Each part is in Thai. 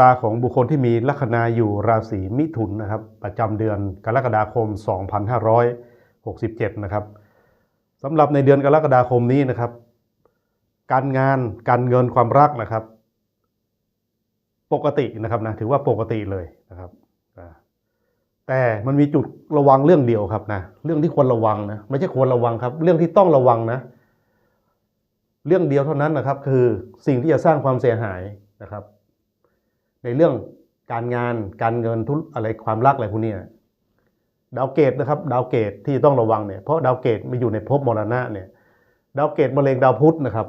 ตาของบุคคลที่มีลัคนาอยู่ราศีมิถุนนะครับ ประจำเดือนกรกฎาคม 2567 นะครับสำหรับในเดือนกรกฎาคมนี้นะครับ การงานการเงินความรักนะครับ ปกตินะครับนะถือว่าปกติเลยนะครับแต่มันมีจุดระวังเรื่องเดียวครับนะเรื่องที่ควรระวังนะไม่ใช่ควรระวังครับ เรื่องที่ต้องระวังนะ เรื่องเดียวเท่านั้นนะครับ คือสิ่งที่จะสร้างความเสียหายนะครับ ในเรื่องการงานการเงินทุนอะไรความรักอะไรพวกนี้ดาวเกตนะครับ ดาวเกตที่ต้องระวังเนี่ยเพราะดาวเกตมาอยู่ในภพมรณะเนี่ยดาวเกตมะเร็งดาวพุธนะครับ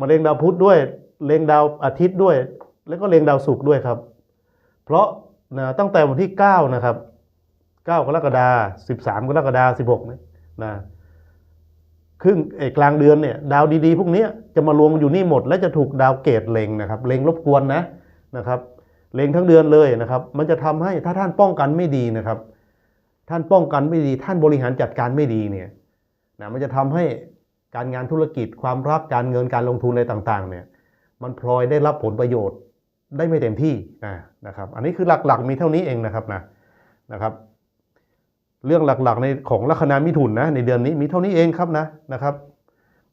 มะเร็งดาวพุธด้วยเล็งดาวอาทิตย์ด้วย แล้วก็เล็งดาวศุกร์ด้วยครับ เพราะนะตั้งแต่วันที่ 9 นะครับ 9 กรกฎาคม13 กรกฎาคม16เนี่ยนะ ครึ่งเอกกลางเดือนเนี่ยดาวดีๆ พวกนี้จะมารวมอยู่นี่หมด และจะถูกดาวเกตเลงนะครับเลงรบกวนนะนะครับเลงทั้งเดือนเลยนะครับ มันจะทำให้ถ้าท่านป้องกันไม่ดีนะครับ ท่านป้องกันไม่ดี ท่านบริหารจัดการไม่ดีเนี่ยนะมันจะทำให้การงานธุรกิจความรักการเงินการลงทุนอะไรต่างๆเนี่ยมันพลอยได้รับผลประโยชน์ได้ไม่เต็มที่นะนะครับ อันนี้คือหลักๆมีเท่านี้เองนะครับนะนะครับ เรื่องหลักๆ ในของลัคนามิถุนนะในเดือนนี้มีเท่านี้เองครับนะนะครับ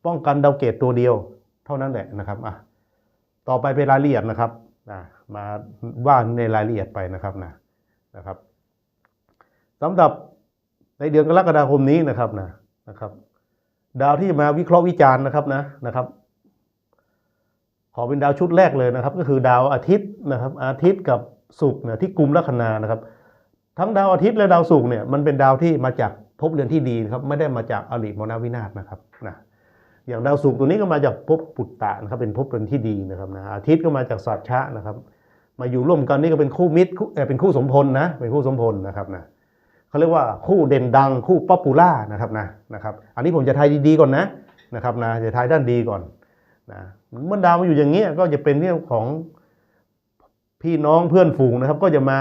ป้องกันดาวเกตตัวเดียว เท่านั้นแหละนะครับอะต่อไปเป็นรายละเอียดนะครับนะมาว่าในรายละเอียดไปนะครับนะนะครับสำหรับในเดือนกรกฎาคมนี้นะครับนะนะครับ ดาวที่มาวิเคราะห์วิจารณ์นะครับนะนะครับ ขอเป็นดาวชุดแรกเลยนะครับ ก็คือดาวอาทิตย์นะครับ อาทิตย์กับศุกร์เนี่ยที่กลุ่มลัคนานะครับ ทั้งดาวอาทิตย์และดาวศุกร์เนี่ยมันเป็นดาวที่มาจากภพเรือนที่ดีนะครับไม่ได้มาจากอริมรณวินาศนะครับนะอย่างดาวศุกร์ตัวนี้ก็มาจากภพปุตตะนะครับเป็นภพเรือนที่ดีนะครับนะอาทิตย์ก็มาจากสัตชะนะครับ มาอยู่ร่วมกันนี่ก็เป็นคู่มิตรคู่เออเป็นคู่สมพลนะเป็นคู่สมพลนะครับนะเขาเรียกว่าคู่เด่นดังคู่ป๊อปปูล่านะครับนะนะครับ อันนี้ผมจะทายดีๆก่อนนะนะครับนะจะทายด้านดีก่อนนะเมื่อดาวมาอยู่อย่างเงี้ยก็จะเป็นเรื่องของพี่น้องเพื่อนฝูงนะครับ ก็จะมา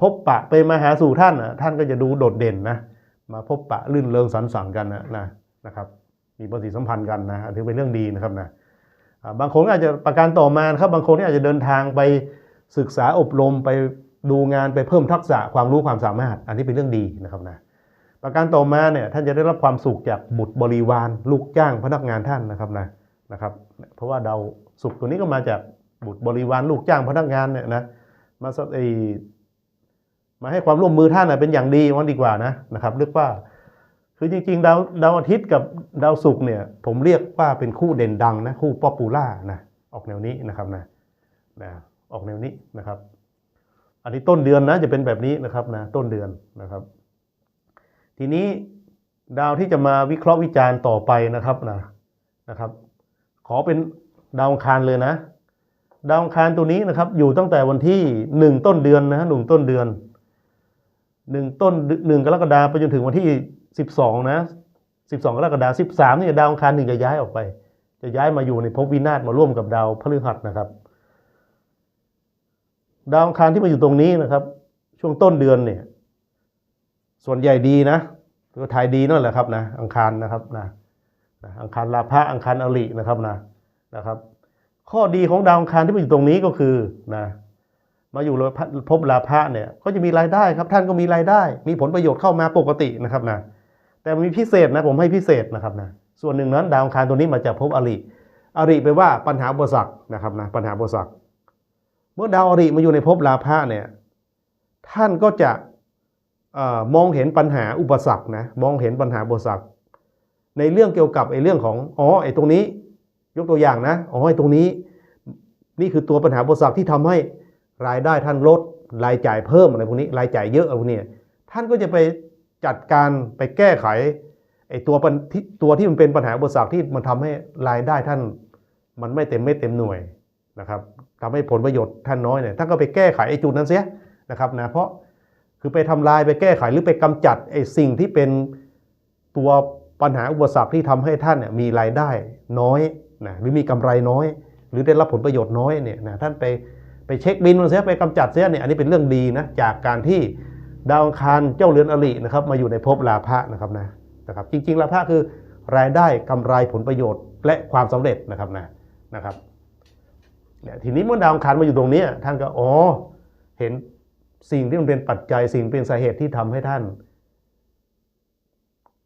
พบปะไปมาหาสู่ท่านน่ะท่านก็จะดูโดดเด่นนะมาพบปะลื่นเริงสรรสรรค์กันนะนะนะครับ มีปฏิสัมพันธ์กันนะถือเป็นเรื่องดีนะครับนะบางคนอาจจะประการต่อมาครับบางคนที่อาจจะเดินทางไปศึกษาอบรมไปดูงานไปเพิ่มทักษะความรู้ความสามารถ อันนี้เป็นเรื่องดีนะครับนะประการต่อมาเนี่ยท่านจะได้รับความสุขจากบุตรบริวาร ลูกจ้างพนักงานท่านนะครับนะนะครับ เพราะว่าดาวสุขตัวนี้ก็มาจากบุตรบริวารลูกจ้างพนักงานเนี่ยนะมาสไอ มาให้ความร่วมมือท่านเป็นอย่างดีวันดีกว่านะนะครับเรียกว่า คือจริงๆดาวดาวอาทิตย์กับดาวศุกร์เนี่ย ผมเรียกว่าเป็นคู่เด่นดังนะคู่ป๊อปปูล่านะออกแนวนี้นะครับนะนะออกแนวนี้นะครับ อันนี้ต้นเดือนนะจะเป็นแบบนี้นะครับนะต้นเดือนนะครับ ทีนี้ดาวที่จะมาวิเคราะห์วิจารณ์ต่อไปนะครับนะนะครับ ขอเป็นดาวอังคารเลยนะ ดาวอังคารตัวนี้นะครับ อยู่ตั้งแต่วันที่หนึ่งต้นเดือนนะฮะหนึ่งต้นเดือน หนึ่งต้นหนึ่งกรกฎาคมไปจนถึงวันที่สิบสองนะสิบสองกรกฎาคมสิบสามนี่ยดาวอังคารหนึ่งจะย้ายออกไป จะย้ายมาอยู่ในภพวินาศมาร่วมกับดาวพฤหัสนะครับ ดาวอังคารที่มาอยู่ตรงนี้นะครับ ช่วงต้นเดือนเนี่ย ส่วนใหญ่ดีนะก็ทายดีนั่นแหละครับนะอังคารนะครับนะนะอังคารลาภะอังคารอรินะครับนะนะครับ ข้อดีของดาวอังคารที่มาอยู่ตรงนี้ก็คือนะ มาอยู่ภพลาภะเนี่ยก็จะมีรายได้ครับ ท่านก็มีรายได้ มีผลประโยชน์เข้ามาปกตินะครับนะแต่มีพิเศษนะผมให้พิเศษนะครับนะส่วนหนึ่งนั้นดาวอังคารตัวนี้มาจากภพอริอริแปว่าปัญหาอุปสรรคนะครับนะปัญหาอุปสรรคเมื่อดาวอริมาอยู่ในภพลาภะเนี่ยท่านก็จะอมองเห็นปัญหาอุปสรรคนะมองเห็นปัญหาอุปสรรคในเรื่องเกี่ยวกับไอ้เรื่องของอ๋อไอ้ตรงนี้ ยกตัวอย่างนะอ๋อไอ้ตรงนี้ นี่คือตัวปัญหาอุปสรรคที่ทำให้ รายได้ท่านลดรายจ่ายเพิ่มอะไรพวกนี้รายจ่ายเยอะอะไรพวกนี้ท่านก็จะไปจัดการไปแก้ไขไอ้ตัวปัญที่ตัวที่มันเป็นปัญหาอุปสรรคที่มันทำให้รายได้ท่าน มันไม่เต็มไม่เต็มหน่วยนะครับทำให้ผลประโยชน์ท่านน้อยเนี่ยท่านก็ไปแก้ไขไอ้จุดนั้นเสียนะครับนะเพราะคือไปทำลายไปแก้ไขหรือไปกำจัดไอ้สิ่งที่เป็นตัวปัญหาอุปสรรคที่ทำให้ท่านเนี่ยมีรายได้น้อยนะหรือมีกำไรน้อย หรือได้รับผลประโยชน์น้อยเนี่ยนะท่านไป ไปเช็คบินมันเสียไปกำจัดเสียเนี่ยอันนี้เป็นเรื่องดีนะจากการที่ดาวอังคารเจ้าเรือนอรินะครับมาอยู่ในภพลาภะนะครับนะนะครับจริงๆลาภะคือรายได้กำไรผลประโยชน์ และความสำเร็จนะครับนะนะครับเนี่ยทีนี้เมื่อดาวอังคารมาอยู่ตรงนี้ท่านก็อ๋อเห็นสิ่งที่มันเป็นปัจจัยสิ่งเป็นสาเหตุที่ทำให้ท่าน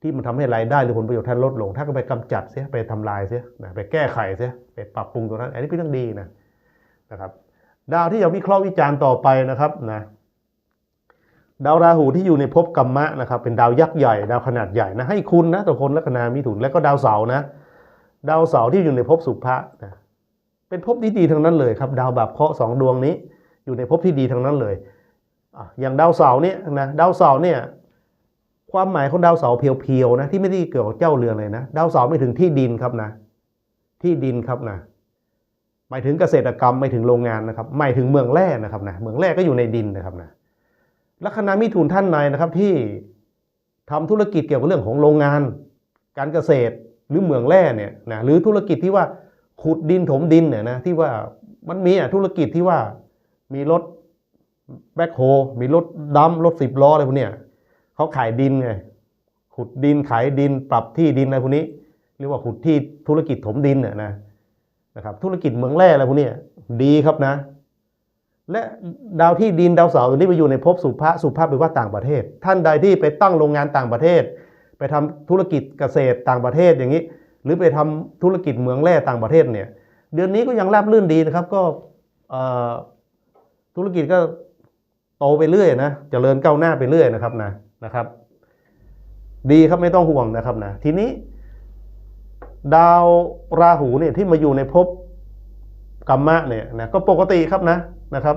ที่มันทำให้รายได้หรือผลประโยชน์ท่านลดลงท่านก็ไปกำจัดเสียไปทำลายเสียนะไปแก้ไขเสียไปปรับปรุงตรงนั้น อันนี้เป็นเรื่องดีนะนะครับ ดาวที่จะวิเคราะห์วิจารณ์ต่อไปนะครับนะดาวราหูที่อยู่ในภพกัมมะนะครับเป็นดาวยักษ์ใหญ่ดาวขนาดใหญ่นะให้คุณนะต่อคนลัคนามิถุนและก็ดาวเสาร์นะ ดาวเสาร์ที่อยู่ในภพสุภะนะเป็นภพที่ดีทั้งนั้นเลยครับ ดาวบาปเคราะห์สองดวงนี้ อยู่ในภพที่ดีทั้งนั้นเลยอะอย่างดาวเสาร์เนี่ยนะดาวเสาร์เนี่ยความหมายของดาวเสาร์เพียวๆนะที่ไม่ได้เกี่ยวกับเจ้าเรือนเลยนะ ดาวเสาร์ไม่ถึงที่ดินครับนะ ที่ดินครับนะ หมายถึงเกษตรกรรมไม่ถึงโรงงานนะครับหมายถึงเมืองแร่นะครับนะเมืองแร่ก็อยู่ในดินนะครับนะลัคนามิถุนท่านในนะครับที่ทำธุรกิจเกี่ยวกับเรื่องของโรงงาน การเกษตรหรือเมืองแร่เนี่ยนะหรือธุรกิจที่ว่าขุดดินถมดินเนี่ยนะที่ว่ามันมีอะธุรกิจที่ว่ามีรถแบ็คโฮมีรถดัมรถสิบล้ออะไรพวกเนี้ยเขาขายดินไงขุดดินขายดินปรับที่ดินอะไรพวกนี้ เรียกว่าขุดที่ธุรกิจถมดินน่ะนะ นะครับธุรกิจเมืองแร่อะไรพวกนี้ดีครับนะ และดาวที่ดินดาวเสาร์ตัวนี้ไปอยู่ในภพสุภาสุภาพแปลว่าต่างประเทศ ท่านใดที่ไปตั้งโรงงานต่างประเทศ ไปทำธุรกิจเกษตรต่างประเทศอย่างนี้ หรือไปทำธุรกิจเมืองแร่ต่างประเทศเนี่ยเดือนนี้ก็ยังราบรื่นดีนะครับ ก็ธุรกิจก็โตไปเรื่อยนะเจริญก้าวหน้าไปเรื่อยนะครับนะนะครับ ดีครับไม่ต้องห่วงนะครับนะทีนี้ ดาวราหูเนี่ยที่มาอยู่ในภพกัมมะเนี่ยนะก็ปกติครับนะนะครับ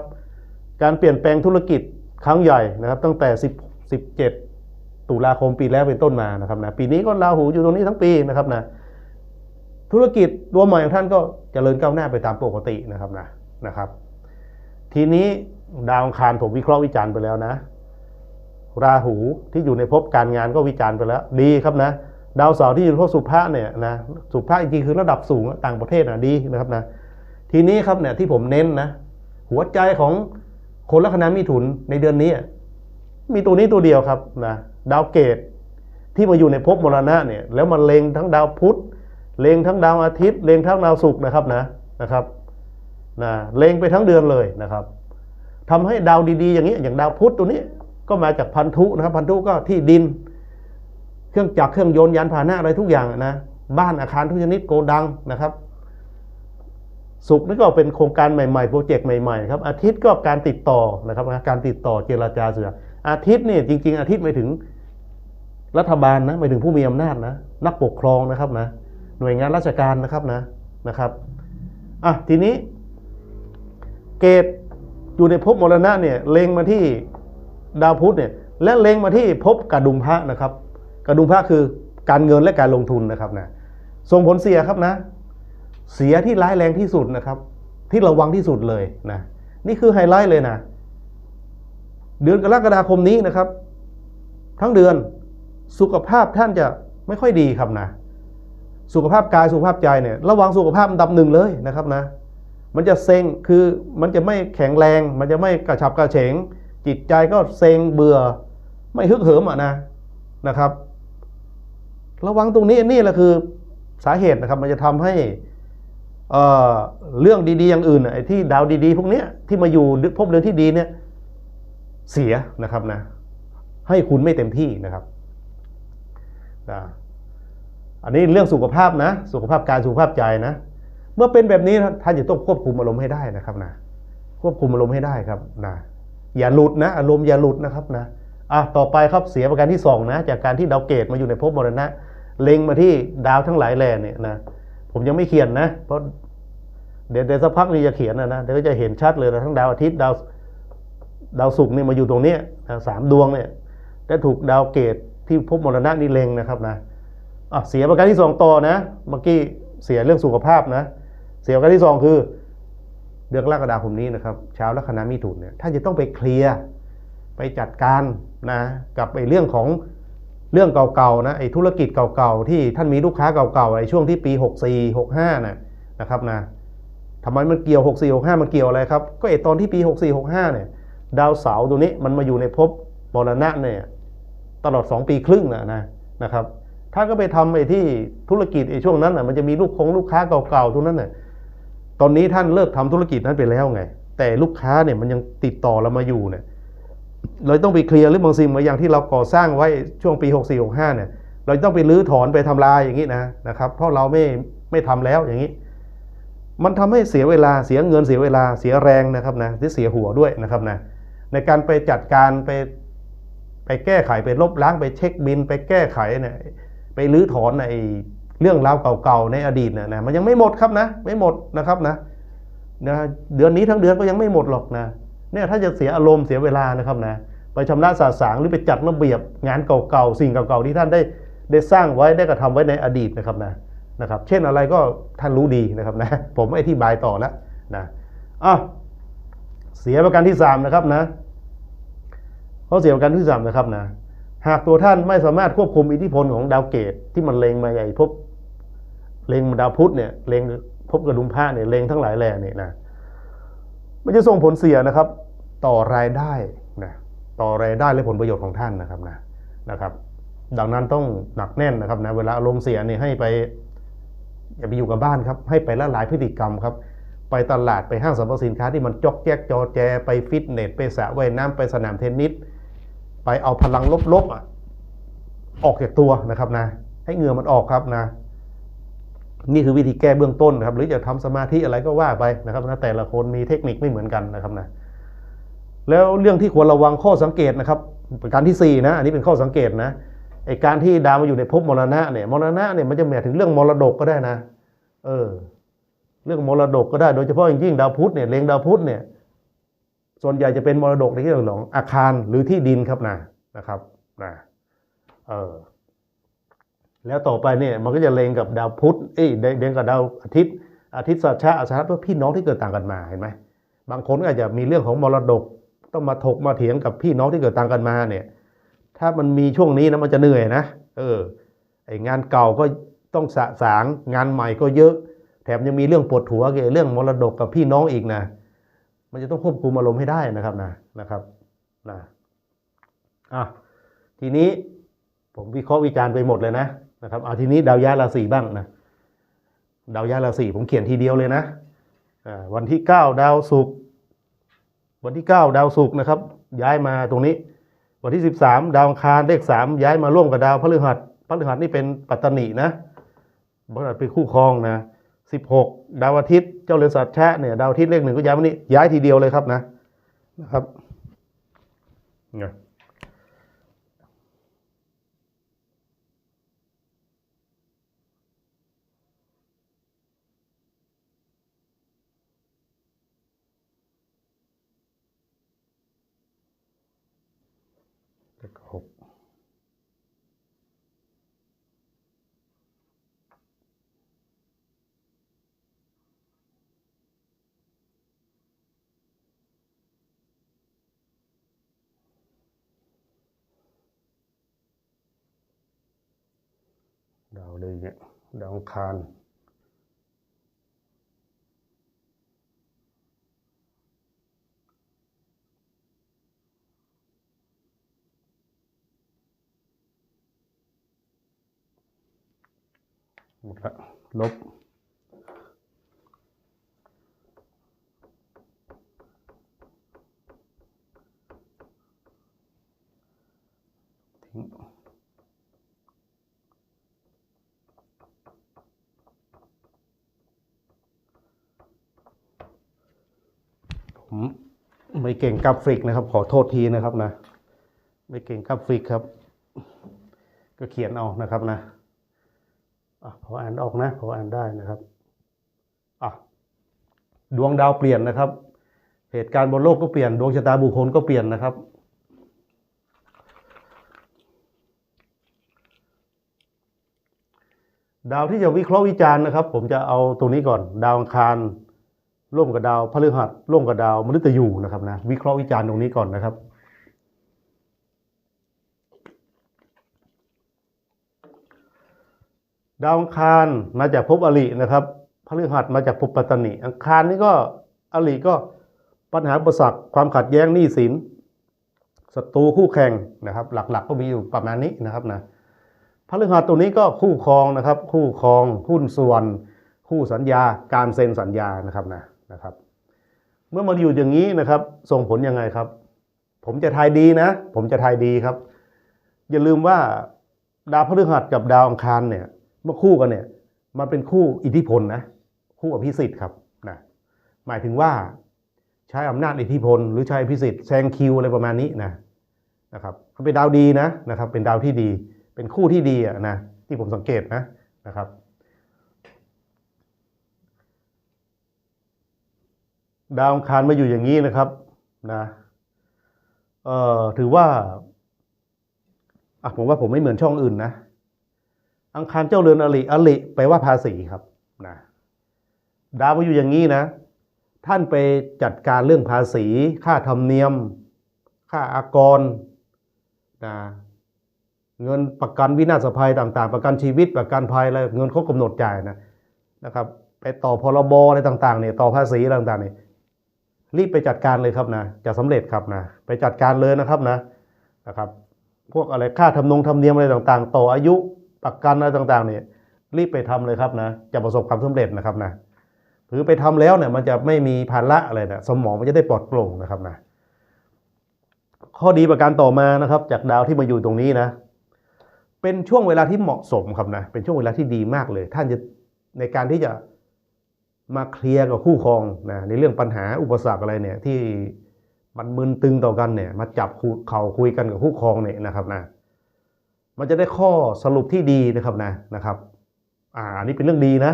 การเปลี่ยนแปลงธุรกิจครั้งใหญ่นะครับ ตั้งแต่ 10 17 ตุลาคมปีแล้วเป็นต้นมานะครับนะปีนี้ก็ราหูอยู่ตรงนี้ทั้งปีนะครับนะธุรกิจตัวใหม่ของท่านก็เจริญก้าวหน้าไปตามปกตินะครับนะนะครับ ทีนี้ดาวองคารผมวิเคราะห์วิจารณ์ไปแล้วนะ ราหูที่อยู่ในภพการงานก็วิจารณ์ไปแล้ว ดีครับนะ ดาวเสาร์ที่อยู่ในภพสุภะเนี่ยนะสุภะจริงๆคือระดับสูงต่างประเทศนะดีนะครับนะทีนี้ครับเนี่ยที่ผมเน้นนะหัวใจของคนลัคนามิถุนในเดือนนี้ มีตัวนี้ตัวเดียวครับนะดาวเกตที่มาอยู่ในภพมรณะเนี่ยแล้วมันเลงทั้งดาวพุธเลงทั้งดาวอาทิตย์เลงทั้งดาวศุกร์นะครับนะนะครับนะเลงไปทั้งเดือนเลยนะครับทำให้ดาวดีๆ อย่างนี้อย่างดาวพุธตัวนี้ก็มาจากพันธุนะครับ พันธุก็ที่ดิน เครื่องจักรเครื่องยนต์ยานพาหนะอะไรทุกอย่างนะบ้านอาคารทุกชนิดโกดังนะครับสุขนี่ก็เป็นโครงการใหม่ๆโปรเจกต์ใหม่ๆครับอาทิตย์ก็การติดต่อนะครับการติดต่อเจรจาเสืออาทิตย์นี่จริง ๆ อาทิตย์ไม่ถึงรัฐบาลนะไม่ถึงผู้มีอำนาจนะนักปกครองนะครับนะหน่วยงานราชการนะครับนะนะครับอะทีนี้ เกตอยู่ในภพมรณะเนี่ยเล็งมาที่ดาวพุธเนี่ยและเล็งมาที่ภพกระดุมพระนะครับ กระดุมพระคือการเงินและการลงทุนนะครับนะส่งผลเสียครับนะ เสียที่ร้ายแรงที่สุดนะครับ ที่ระวังที่สุดเลยนะนี่คือไฮไลท์เลยนะ เดือนกรกฎาคมนี้นะครับ ทั้งเดือนสุขภาพท่านจะไม่ค่อยดีครับนะ สุขภาพกายสุขภาพใจเนี่ย ระวังสุขภาพดับหนึ่งเลยนะครับนะ มันจะเซ็งคือมันจะไม่แข็งแรง มันจะไม่กระฉับกระเฉง จิตใจก็เซ็งเบื่อ ไม่ฮึกเหิมอะนะนะครับ ระวังตรงนี้นี่แหละคือสาเหตุนะครับ มันจะทำให้เเรื่องดีๆอย่างอื่นไอ้ที่ดาวดีๆ พวกเนี้ยที่มาอยู่พบเรือนที่ดีเนี่ยเสียนะครับนะ ให้คุณไม่เต็มที่นะครับนะอันนี้เรื่องสุขภาพนะ สุขภาพกายสุขภาพใจนะ เมื่อเป็นแบบนี้ท่านจะต้องควบคุมอารมณ์ให้ได้นะครับนะควบคุมอารมณ์ให้ได้ครับนะอย่าหลุดนะอารมณ์อย่าหลุดนะครับนะอะต่อไปครับเสียประการที่สองนะจากการที่ดาวเกตมาอยู่ในภพมรณะ เล็งมาที่ดาวทั้งหลายแหล่เนี่ยนะผมยังไม่เขียนนะ เพราะเดี๋ยวเดี๋ยวสักพักนี้จะเขียนนะนะเดี๋ยวก็จะเห็นชัดเลยนะทั้งดาวอาทิตย์ดาวดาวศุกร์เนี่ยมาอยู่ตรงเนี้ยนะสามดวงเนี่ยได้ถูกดาวเกตที่ภพมรณะนี่เล็งนะครับนะอะเสียประการที่สองต่อนะเมื่อกี้เสียเรื่องสุขภาพนะ เสียประการที่สองคือเดือนกรกฎาคมนี้นะครับชาวลัคนามิถุนเนี่ยท่านจะต้องไปเคลียร์ไปจัดการนะกับไอ้เรื่องของ เรื่องเก่าๆนะไอ้ธุรกิจเก่าๆที่ท่านมีลูกค้าเก่าๆในช่วงที่ปี 64 65นะนะครับนะทำไมมันเกี่ยว 64 65 มันเกี่ยวอะไรครับ ก็ไอ้ตอนที่ปี 64 65เนี่ยดาวเสาร์ตัวนี้มันมาอยู่ในภพมรณะเนี่ยตลอด 2 ปีครึ่งนะนะนะครับท่านก็ไปทำไอ้ที่ธุรกิจไอ้ช่วงนั้นอนะมันจะมีลูกคงลูกค้าเก่าๆทุกนั้นน่ะตอนนี้ท่านเลิกทำธุรกิจนั้นไปแล้วไง แต่ลูกค้าเนี่ยมันยังติดต่อเรามาอยู่เนี่ย เราต้องไปเคลียร์เรื่องบางสิ่งบางอย่างที่เราก่อสร้างไว้ช่วงปี 64 65เนี่ย เราต้องไปรื้อถอนไปทำลายอย่างนี้นะนะครับ เพราะเราไม่ไม่ทำแล้วอย่างนี้ มันทำให้เสียเวลาเสียเงินเสียเวลาเสียแรงนะครับนะที่เสียหัวด้วยนะครับนะในการไปจัดการไปไปแก้ไขไปลบล้างไปเช็คบิน ไปแก้ไขเนี่ยไปรื้อถอนในเรื่องราวเก่าๆในอดีตเนี่ยนะมันยังไม่หมดครับนะ ไม่หมดนะครับนะนะเดือนนี้ทั้งเดือนก็ยังไม่หมดหรอกนะ เนี่ยถ้าจะเสียอารมณ์เสียเวลานะครับนะไปชำระสาสางหรือไปจัดระเบียบงานเก่าๆสิ่งเก่าๆที่ท่านได้ได้สร้างไว้ได้กระทำไว้ในอดีตนะครับนะนะครับ เช่นอะไรก็ท่านรู้ดีนะครับนะผมไม่อธิบายต่อแล้วนะอะเสียประกันที่สามนะครับนะเขาเสียประกันที่สามนะครับนะหากตัวท่านไม่สามารถควบคุมอิทธิพลของดาวเกตที่มันเลงมาใหญ่พบเลงดาวพุธเนี่ยเลงพบกระดุมผ้าเนี่ยเลงทั้งหลายแหล่เนี่ยนะ มันจะส่งผลเสียนะครับ ต่อรายได้นะต่อรายได้และผลประโยชน์ของท่านนะครับนะนะครับ ดังนั้นต้องหนักแน่นนะครับนะเวลาอารมณ์เสียเนี่ยให้ไปอย่าไปอยู่กับบ้านครับ ให้ไปละลายพฤติกรรมครับ ไปตลาดไปห้างสรรพสินค้าที่มันจอกแจ๊กจอแจ ไปฟิตเนสไปสระว่ายน้ำไปสนามเทนนิสไปเอาพลังลบๆออกจากตัวนะครับนะ ให้เหงื่อมันออกครับนะ นี่คือวิธีแก้เบื้องต้นนะครับ หรือจะทำสมาธิอะไรก็ว่าไปนะครับนะแต่ละคนมีเทคนิคไม่เหมือนกันนะครับนะแล้วเรื่องที่ควรระวังข้อสังเกตนะครับประการที่สี่นะอันนี้เป็นข้อสังเกตนะไอการที่ดาวมาอยู่ในภพมรณะเนี่ยมรณะเนี่ยมันจะหมายถึงเรื่องมรดกก็ได้นะ เออ เรื่องมรดกก็ได้โดยเฉพาะอย่างยิ่งดาวพุธเนี่ยเลงดาวพุธเนี่ย ส่วนใหญ่จะเป็นมรดกในเรื่องของอาคารหรือที่ดินครับนะนะครับนะเออ แล้วต่อไปเนี่ยมันก็จะเลงกับดาวพุธเอ้ยเลงกับดาวอาทิตย์อาทิตย์สัชชอาชาเพื่อพี่น้องที่เกิดต่างกันมาเห็นไหมบางคนก็อาจจะมีเรื่องของมรดกต้องมาถกมาเถียงกับพี่น้องที่เกิดต่างกันมาเนี่ย ถ้ามันมีช่วงนี้นะมันจะเหนื่อยนะเออไองานเก่าก็ต้องสะสางงานใหม่ก็เยอะ แถมยังมีเรื่องปวดหัวเกี่ยวกับเรื่องมรดกกับพี่น้องอีกนะ มันจะต้องควบคุมอารมณ์ให้ได้นะครับนะนะครับนะอะทีนี้ผมวิเคราะห์วิจารณ์ไปหมดเลยนะ นะครับเอาทีนี้ดาวย้ายราศีบ้างนะดาวย้ายราศีผมเขียนทีเดียวเลยนะวันที่เก้าดาวศุกร์วันที่เก้าดาวศุกร์นะครับ ย้ายมาตรงนี้ วันที่ 13 ดาวอังคารเลข 3 ย้ายมาร่วมกับดาวพฤหัสพฤหัสนี่เป็นปัตตนินะพฤหัสเป็นคู่ครองนะ16 ดาวอาทิตย์เจ้าเรือนสัตว์แชะเนี่ยดาวอาทิตย์เลขหนึ่งก็ย้ายมานี่ย้ายทีเดียวเลยครับนะนะครับเนี่ยเลขหก ดาวเลยเนี่ยดาวอังคารหมดละลบ ทิ้ง ผมไม่ เก่งกราฟิกนะครับ ขอโทษทีนะครับนะ ไม่เก่งกราฟิกครับ ก็เขียนเอานะครับนะอพออ่านออกนะพออ่านได้นะครับอะดวงดาวเปลี่ยนนะครับ เหตุการณ์บนโลกก็เปลี่ยน ดวงชะตาบุคคลก็เปลี่ยนนะครับดาวที่จะวิเคราะห์วิจารณ์นะครับ ผมจะเอาตรงนี้ก่อน ดาวอังคาร ร่วมกับดาวพฤหัสร่วมกับดาวมฤตยูนะครับนะวิเคราะห์วิจารณ์ตรงนี้ก่อนนะครับ ดาวอังคารมาจากภพอรินะครับพฤหัสมาจากภพปัตตนิอังคารนี่ก็อริก็ปัญหาประสักความขัดแย้งหนี้สินศัตรูคู่แข่งนะครับ หลักๆก็มีอยู่ประมาณนี้นะครับนะพฤหัสตัวนี้ก็คู่ครองนะครับ คู่ครองหุ้นส่วน คู่สัญญาการเซ็นสัญญานะครับนะ นะครับ เมื่อมาอยู่อย่างนี้นะครับ ส่งผลยังไงครับ ผมจะทายดีนะ ผมจะทายดีครับ อย่าลืมว่าดาวพฤหัสกับดาวอังคารเนี่ย เมื่อคู่กันเนี่ย มันเป็นคู่อิทธิพลนะ คู่อภิสิทธิ์ครับนะหมายถึงว่าใช้อำนาจอิทธิพล หรือใช้อภิสิทธิ์แซงคิวอะไรประมาณนี้นะนะครับมันเป็นดาวดีนะนะครับ เป็นดาวที่ดี เป็นคู่ที่ดีอะนะที่ผมสังเกตนะนะครับ ดาวอังคารมาอยู่อย่างนี้นะครับนะเอ่อถือว่าอะผมว่าผมไม่เหมือนช่องอื่นนะ อังคารเจ้าเรือนอลิอลิแปลว่าภาษีครับนะดาวมาอยู่อย่างนี้นะ ท่านไปจัดการเรื่องภาษี ค่าธรรมเนียม ค่าอากรนะเงินประกันวินาศภัยต่าง ๆ ประกันชีวิตประกันภัยอะไรเงินเขากำหนดจ่ายนะนะครับ ไปต่อพรบอะไรต่างๆเนี่ยต่อภาษีอะไรต่างๆเนี่ย รีบไปจัดการเลยครับนะ จะสำเร็จครับนะ ไปจัดการเลยนะครับนะนะครับ พวกอะไรค่าทำนงทำเนียมอะไรต่างๆ ต่ออายุประกันอะไรต่างๆ เนี่ยรีบไปทำเลยครับนะ จะประสบความสำเร็จนะครับนะหรือไปทำแล้วเนี่ยมันจะไม่มีภาระอะไรนะสมองมันจะได้ปลอดโปร่งนะครับนะข้อดีประการต่อมานะครับ จากดาวที่มาอยู่ตรงนี้นะ เป็นช่วงเวลาที่เหมาะสมครับนะเป็นช่วงเวลาที่ดีมากเลย ท่านจะในการที่จะ มาเคลียร์กับคู่ครองนะในเรื่องปัญหาอุปสรรคอะไรเนี่ยที่มันมึนตึงต่อกันเนี่ยมาจับเข่าคุยกันกับคู่ครองเนี่ยนะครับนะมันจะได้ข้อสรุปที่ดีนะครับนะนะครับ อ่าอันนี้เป็นเรื่องดีนะ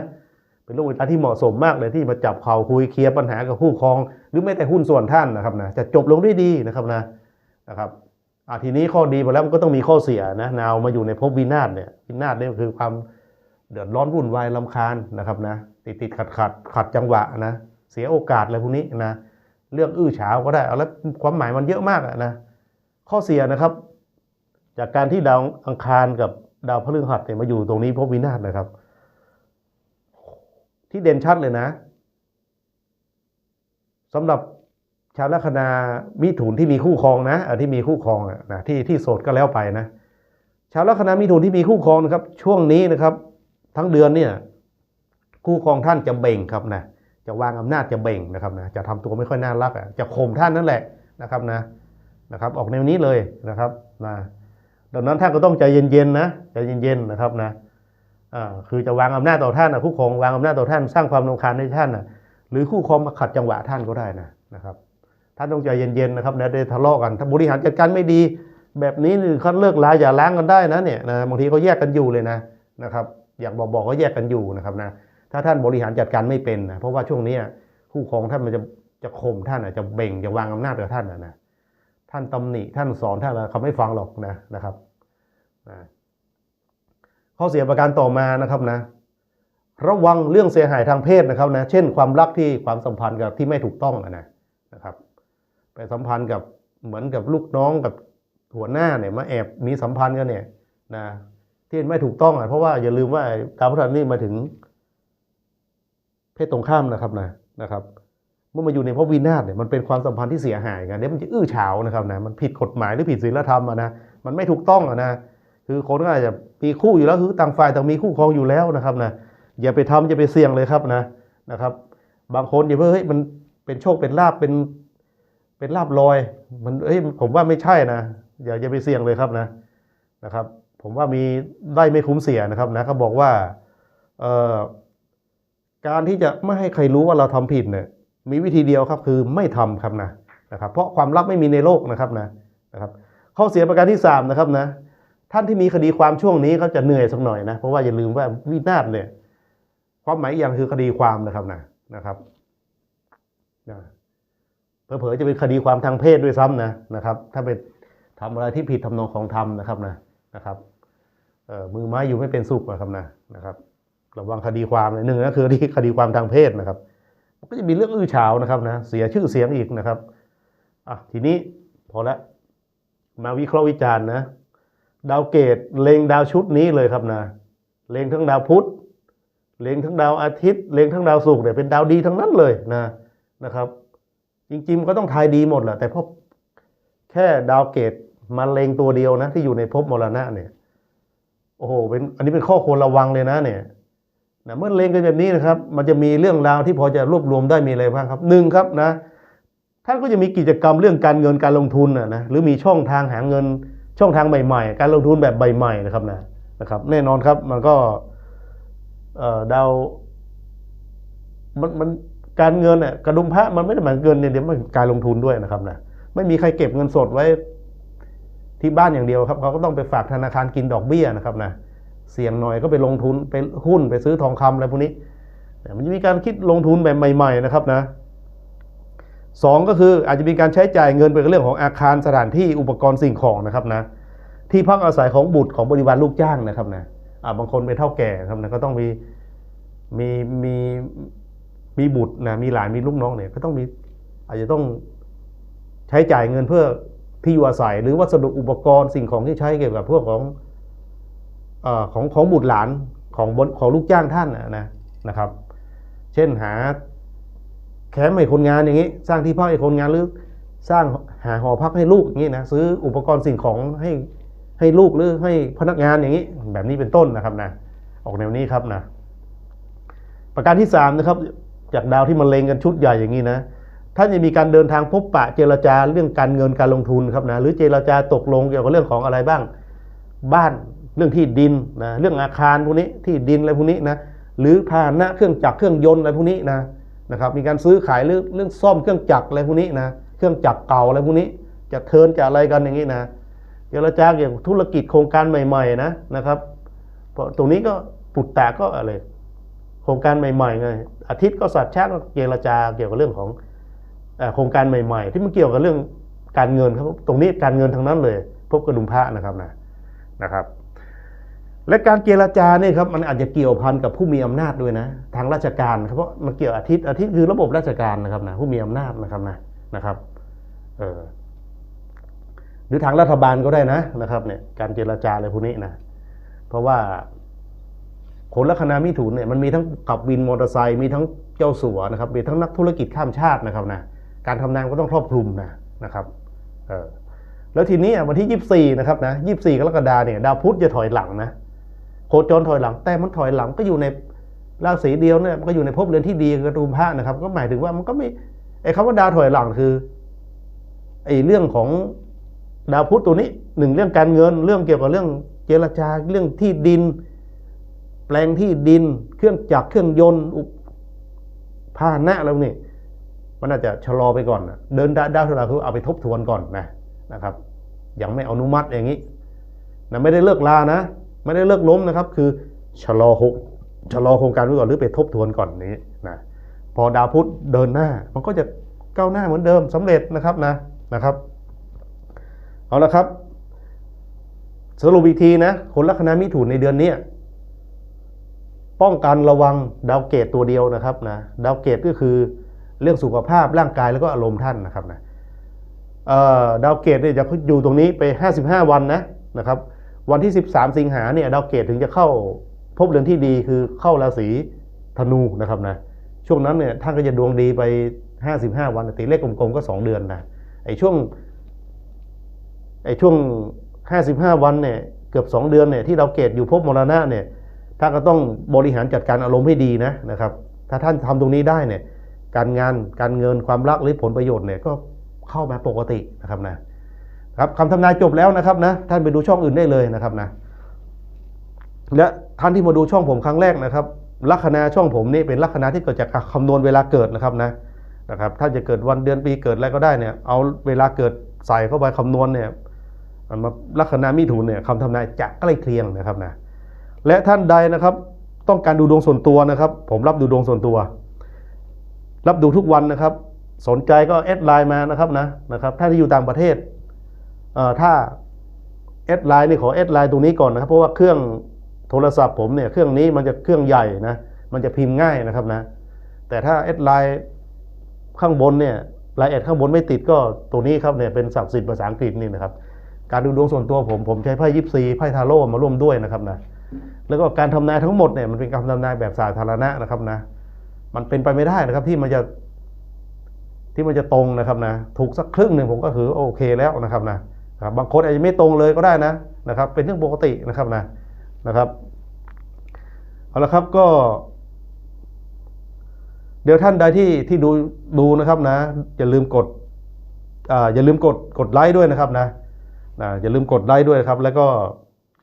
เป็นเรื่องเวลาที่เหมาะสมมากเลยที่มาจับเข่าคุยเคลียร์ปัญหากับคู่ครอง หรือไม่แต่หุ้นส่วนท่านนะครับนะจะจบลงด้วยดีนะครับนะนะครับอ่าทีนี้ข้อดีไปแล้วมันก็ต้องมีข้อเสียนะนาวมาอยู่ในภพวินาศเนี่ยวินาศเนี่ยคือความเดือดร้อนวุ่นวายลำคาญนะครับนะ ติดติดขัดขัดขัดจังหวะนะเสียโอกาสอะไรพวกนี้นะเรื่องอื้อฉาวก็ได้เอาแล้วความหมายมันเยอะมากอะนะข้อเสียนะครับ จากการที่ดาวอังคารกับดาวพฤหัสเนี่ยมาอยู่ตรงนี้ภพวินาศนะครับ ที่เด่นชัดเลยนะสำหรับชาวลัคนามิถุนที่มีคู่ครองนะที่มีคู่ครองนะที่ที่โสดก็แล้วไปนะ ชาวลัคนามิถุนที่มีคู่ครองนะครับ ช่วงนี้นะครับ ทั้งเดือนเนี่ย คู่ครองท่านจะเบ่งครับนะจะวางอำนาจจะเบ่งนะครับนะจะทำตัวไม่ค่อยน่ารักอะจะข่มท่านนั่นแหละนะครับนะนะครับ ออกแนวนี้เลยนะครับนะดังนั้นท่านก็ต้องใจเย็นๆนะใจเย็นๆนะครับนะอ่าคือจะวางอำนาจต่อท่านนะคู่ครองวางอำนาจต่อท่านสร้างความรำคาญให้ท่านนะหรือคู่ครองมาขัดจังหวะท่านก็ได้นะนะครับท่านต้องใจเย็นๆนะครับนะได้ทะเลาะกันถ้าบริหารจัดการไม่ดี แบบนี้นี่เขาเลิกลาอย่าล้างกันได้นะเนี่ยนะบางทีเขาแยกกันอยู่เลยนะนะครับ อยากบอกบอกก็แยกกันอยู่นะครับนะ ถ้าท่านบริหารจัดการไม่เป็นนะเพราะว่าช่วงนี้ยคู่ครองท่านมันจะจะข่มท่านอะจะเบ่งจะวางอำนาจกับท่านนะนะท่านตำหนิท่านสอนท่านอะไรเขาไม่ฟังหรอกนะนะครับนะข้อเสียประการต่อมานะครับนะ ระวังเรื่องเสียหายทางเพศนะครับนะเช่นความรักที่ความสัมพันธ์กับที่ไม่ถูกต้องอะนะนะครับ ไปสัมพันธ์กับเหมือนกับลูกน้องกับหัวหน้าเนี่ยมาแอบมีสัมพันธ์กันเนี่ยนะที่ไม่ถูกต้องอะเพราะว่าอย่าลืมว่าดาวพฤหัสนี่มาถึง เพศตรงข้ามนะครับนะนะครับ เมื่อมาอยู่ในภพวินาศเนี่ยมันเป็นความสัมพันธ์ที่เสียหายกันเดี๋ยวมันจะอื้อฉาวนะครับนะมันผิดกฎหมายหรือผิดศีลธรรมอะนะ มันไม่ถูกต้องอะนะคือคนก็อาจจะมีคู่อยู่แล้วคือต่างฝ่ายต่างมีคู่ครองอยู่แล้วนะครับนะอย่าไปทำอย่าไปเสี่ยงเลยครับนะนะครับ บางคนอย่าเพิ่งเฮ้ยมันเป็นโชคเป็นลาบเป็นเป็นลาบลอย มันเอ้ยผมว่าไม่ใช่นะอย่าอย่าไปเสี่ยงเลยครับนะนะครับ ผมว่ามีได้ไม่คุ้มเสียนะครับนะเขาบอกว่าเออ การที่จะไม่ให้ใครรู้ว่าเราทำผิดเนี่ยมีวิธีเดียวครับคือไม่ทำครับนะนะครับ เพราะความลับไม่มีในโลกนะครับนะนะครับข้อเสียประการที่สามนะครับนะท่านที่มีคดีความช่วงนี้เขาจะเหนื่อยสักหน่อยนะเพราะว่าอย่าลืมว่าวินาศเนี่ยความหมายอีกอย่างคือคดีความนะครับนะนะครับนะเผลอๆจะเป็นคดีความทางเพศด้วยซ้ำนะนะครับ ถ้าไปทำอะไรที่ผิดทำนองของธรรมนะครับนะนะครับเอ่อมือไม้อยู่ไม่เป็นสุขนะครับนะนะครับ ระวังคดีความเลยหนึ่งก็คือที่คดีความทางเพศนะครับมันก็จะมีเรื่องอื้อฉาวนะครับนะเสียชื่อเสียงอีกนะครับอะทีนี้พอละมาวิเคราะห์วิจารณ์นะดาวเกตเลงดาวชุดนี้เลยครับนะเลงทั้งดาวพุธเลงทั้งดาวอาทิตย์เลงทั้งดาวศุกร์เนี่ยเป็นดาวดีทั้งนั้นเลยนะนะครับ จริงๆมันก็ต้องทายดีหมดแหละแต่พอแค่ดาวเกตมาเลงตัวเดียวนะ ที่อยู่ในภพมรณะเนี่ยโอ้โหเป็นอันนี้เป็นข้อควรระวังเลยนะเนี่ย นะเมื่อเลงกันแบบนี้นะครับ มันจะมีเรื่องราวที่พอจะรวบรวมได้มีอะไรบ้างครับหนึ่งครับนะท่านก็จะมีกิจกรรมเรื่องการเงินการลงทุนนะนะหรือมีช่องทางหาเงินช่องทางใหม่ ๆ การลงทุนแบบใหม่ๆนะครับนะนะครับ แน่นอนครับมันก็เอ่อดาวมันมันการเงินเนี่ยกระดุมพระมันไม่ได้หมายเงินเนี่ยเดี๋ยวมันการลงทุนด้วยนะครับนะไม่มีใครเก็บเงินสดไว้ที่บ้านอย่างเดียวครับเขาก็ต้องไปฝากธนาคารกินดอกเบี้ยนะครับนะ เสี่ยงหน่อยก็ไปลงทุนไปหุ้นไปซื้อทองคำอะไรพวกนี้แต่มันจะมีการคิดลงทุนแบบใหม่ๆนะครับนะสองก็คืออาจจะมีการใช้จ่ายเงินไปกับเรื่องของอาคารสถานที่อุปกรณ์สิ่งของนะครับนะที่พักอาศัยของบุตรของบริวารลูกจ้างนะครับนะาบางคนเป็นเท่าแก่ครับนะก็ต้องมีมีมีมีบุตรนะมีหลานมีลูกน้องเนี่ยก็ต้องมีอาจจะต้องใช้จ่ายเงินเพื่อที่อยู่อาศัย หรือวัสดุอุปกรณ์สิ่งของที่ใช้เกี่ยวกับพวกของ ของของบุตรหลานของบนของลูกจ้างท่านนะนะครับ เช่นหาแคมป์ให้คนงานอย่างนี้ สร้างที่พักให้คนงานหรือสร้างหาหอพักให้ลูกอย่างนี้นะซื้ออุปกรณ์สิ่งของให้ให้ลูกหรือให้พนักงานอย่างนี้ แบบนี้เป็นต้นนะครับนะออกแนวนี้ครับนะประการที่สามนะครับจากดาวที่มันเลงกันชุดใหญ่อย่างนี้นะท่านจะมีการเดินทางพบปะเจรจาเรื่องการเงินการลงทุนครับนะหรือเจรจาตกลงเกี่ยวกับเรื่องของอะไรบ้าง บ้าน เรื่องที่ดินนะเรื่องอาคารพวกนี้ที่ดินอะไรพวกนี้นะหรือพาหนะเครื่องจักรเครื่องยนต์อะไรพวกนี้นะนะครับมีการซื้อขายเรื่องเรื่องซ่อมเครื่องจักรอะไรพวกนี้นะเครื่องจักรเก่าอะไรพวกนี้ จะเทินจะอะไรกันอย่างนี้นะเจรจาเกี่ยวกับธุรกิจโครงการใหม่ ๆ นะนะครับเพราะตรงนี้ก็ปุตตะก็อะไรโครงการใหม่ๆไงอาทิตย์ก็สัตว์ชาติก็เจรจาเกี่ยวกับเรื่องของโครงการใหม่ ๆ ที่มันเกี่ยวกับเรื่องการเงินครับตรงนี้การเงินทั้งนั้นเลย พบกระดุมพระนะครับนะนะครับ และการเจรจาเนี่ยครับมันอาจจะเกี่ยวพันกับผู้มีอำนาจด้วยนะ ทางราชการครับเพราะมันเกี่ยวอาทิตย์อาทิตย์คือระบบราชการนะครับนะผู้มีอำนาจนะครับนะนะครับเออหรือทางรัฐบาลก็ได้นะนะครับเนี่ยการเจรจาอะไรพวกนี้นะเพราะว่าคนลัคนามิถุนเนี่ยมันมีทั้งขับวินมอเตอร์ไซค์มีทั้งเจ้าสัวนะครับมีทั้งนักธุรกิจข้ามชาตินะครับนะการทำงานก็ต้องครอบคลุมนะนะครับเออแล้วทีนี้วันที่ 24นะครับนะ24กรกฎาเนี่ยดาวพุธจะถอยหลังนะ โคจรถอยหลัง แต่มันถอยหลังก็อยู่ในราศีเดียวเนี่ยมันก็อยู่ในภพเรือนที่ดีกระดุมพระนะครับ ก็หมายถึงว่ามันก็ไม่ไอ้คำว่าดาวถอยหลังคือไอ้เรื่องของดาวพุธตัวนี้หนึ่งเรื่องการเงินเรื่องเกี่ยวกับเรื่องเจรจาเรื่องที่ดิน แปลงที่ดิน เครื่องจักรเครื่องยนต์อุปพาหนะแล้วนี่มันอาจจะชะลอไปก่อนนะเดินดาวดาวถอยหลังคือเอาไปทบทวนก่อนนะนะครับยังไม่อนุมัติอย่างนี้นะไม่ได้เลิกลานะ ไม่ได้เลิกล้มนะครับ คือชะลอหกชะลอโครงการไว้ก่อนหรือไปทบทวนก่อนนี้นะพอดาวพุธเดินหน้า มันก็จะก้าวหน้าเหมือนเดิมสำเร็จนะครับนะนะครับเอาละครับสรุปอีกทีนะคนลัคนามิถุนในเดือนนี้ป้องกันระวังดาวเกตตัวเดียวนะครับนะดาวเกตก็คือเรื่องสุขภาพร่างกายแล้วก็อารมณ์ท่านนะครับนะเอ่อดาวเกตเนี่ยจะอยู่ตรงนี้ไป 55 วันนะนะครับ วันที่ 13 สิงหาเนี่ยดาวเกตถึงจะเข้าพบเรือนที่ดีคือเข้าราศีธนูนะครับนะช่วงนั้นเนี่ยท่านก็จะดวงดีไป 55 วันตีเลขกลมๆก็ 2 เดือนนะไอ้ช่วงไอ้ช่วง 55 วันเนี่ยเกือบ 2 เดือนเนี่ยที่ดาวเกตอยู่พบมรณะเนี่ยท่านก็ต้องบริหารจัดการอารมณ์ให้ดีนะนะครับ ถ้าท่านทำตรงนี้ได้เนี่ยการงานการเงินความรักหรือผลประโยชน์เนี่ยก็เข้ามาปกตินะครับนะ ครับคำทำนายจบแล้วนะครับนะท่านไปดูช่องอื่นได้เลยนะครับนะและท่านที่มาดูช่องผมครั้งแรกนะครับ ลัคนาช่องผมนี่เป็นลัคนาที่เกิดจากการคำนวณเวลาเกิดนะครับนะนะครับ ถ้าจะเกิดวันเดือนปีเกิดอะไรก็ได้เนี่ย เอาเวลาเกิดใส่เข้าไปคำนวณเนี่ยมันมาลัคนามิถุนเนี่ยคำทำนายจะใกล้เคียงนะครับนะและท่านใดนะครับ ต้องการดูดวงส่วนตัวนะครับ ผมรับดูดวงส่วนตัว รับดูทุกวันนะครับ สนใจก็แอดไลน์มานะครับนะนะครับถ้าที่อยู่ต่างประเทศ ถ้าแอดไลน์นี่ขอแอดไลน์ตรงนี้ก่อนนะครับ เพราะว่าเครื่องโทรศัพท์ผมเนี่ยเครื่องนี้มันจะเครื่องใหญ่นะมันจะพิมพ์ง่ายนะครับนะ แต่ถ้าแอดไลน์ข้างบนเนี่ยรายละเอียดข้างบนไม่ติดก็ตัวนี้ครับเนี่ยเป็นศักดิ์สิทธิ์ภาษาอังกฤษนี่นะครับ การดูดวงส่วนตัวผมผมใช้ไพ่ยิปซีไพ่ทาโร่มาร่วมด้วยนะครับนะแล้วก็การทำนายทั้งหมดเนี่ยมันเป็นการทำนายแบบสาธารณะนะครับนะ มันเป็นไปไม่ได้นะครับที่มันจะที่มันจะตรงนะครับนะถูกสักครึ่งหนึ่งผมก็ถือโอเคแล้วนะครับนะ ครับบางคนอาจจะไม่ตรงเลยก็ได้นะนะครับ เป็นเรื่องปกตินะครับนะนะครับเอาละครับก็ เดี๋ยวท่านใดที่ที่ดูดูนะครับนะ อย่าลืมกดอ่าอย่าลืมกดกดไลค์ด้วยนะครับนะนะอย่าลืมกดไลค์ด้วยครับ แล้วก็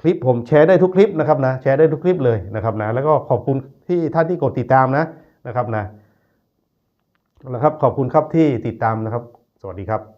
คลิปผมแชร์ได้ทุกคลิปนะครับนะแชร์ได้ทุกคลิปเลยนะครับนะแล้วก็ขอบคุณที่ท่านที่กดติดตามนะนะครับนะแล้วครับขอบคุณครับที่ติดตามนะครับ สวัสดีครับ